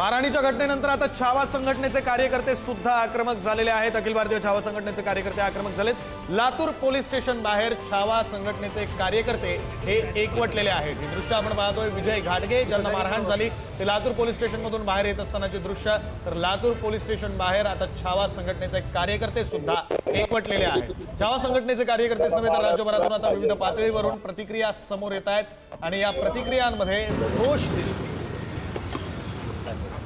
मारहाणीच्या घटनेनंतर आता छावा संघटनेचे कार्यकर्ते सुद्धा आक्रमक झालेले आहेत. अखिल भारतीय छावा संघटनेचे कार्यकर्ते आक्रमक झालेत. लातूर पोलीस स्टेशन बाहेर छावा संघटनेचे कार्यकर्ते हे एकवटलेले आहेत. ही दृश्य आपण पाहतोय. विजय घाटगे ज्यांना मारहाण झाली ते लातूर पोलीस स्टेशन मधून बाहेर येत असतानाचे दृश्य. तर लातूर पोलीस स्टेशन बाहेर आता छावा संघटनेचे कार्यकर्ते सुद्धा एकवटलेले आहेत. छावा संघटनेचे कार्यकर्तेच नव्हे तर राज्यभरातून आता विविध पातळीवरून प्रतिक्रिया समोर येत आहेत. आणि या प्रतिक्रियांमध्ये रोष दिसतो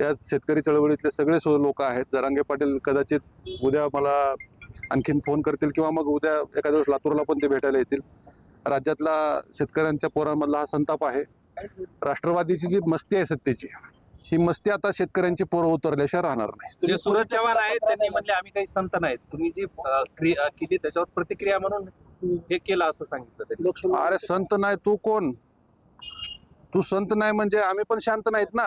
या शेतकरी चळवळीतले सगळे लोक आहेत. जरांगे पाटील कदाचित उद्या मला आणखीन फोन करतील किंवा मग उद्या एखाद्या दिवस लातूरला पण ते भेटायला येतील. राज्यातला शेतकऱ्यांच्या पोरांमधला हा संताप आहे. राष्ट्रवादीची जी मस्ती आहे सत्तेची ही मस्ती आता शेतकऱ्यांची पोरं उतरल्याशिवाय राहणार नाही. जे सूरज चव्हाण आहेत त्यांनी म्हणले आम्ही काही संत नाहीत. तुम्ही जी अ, क्रि- अ, केली त्याच्यावर प्रतिक्रिया म्हणून हे केलं असं सांगितलं अरे संत नाही तू कोण? तू संत नाही म्हणजे आम्ही पण शांत नाहीत ना.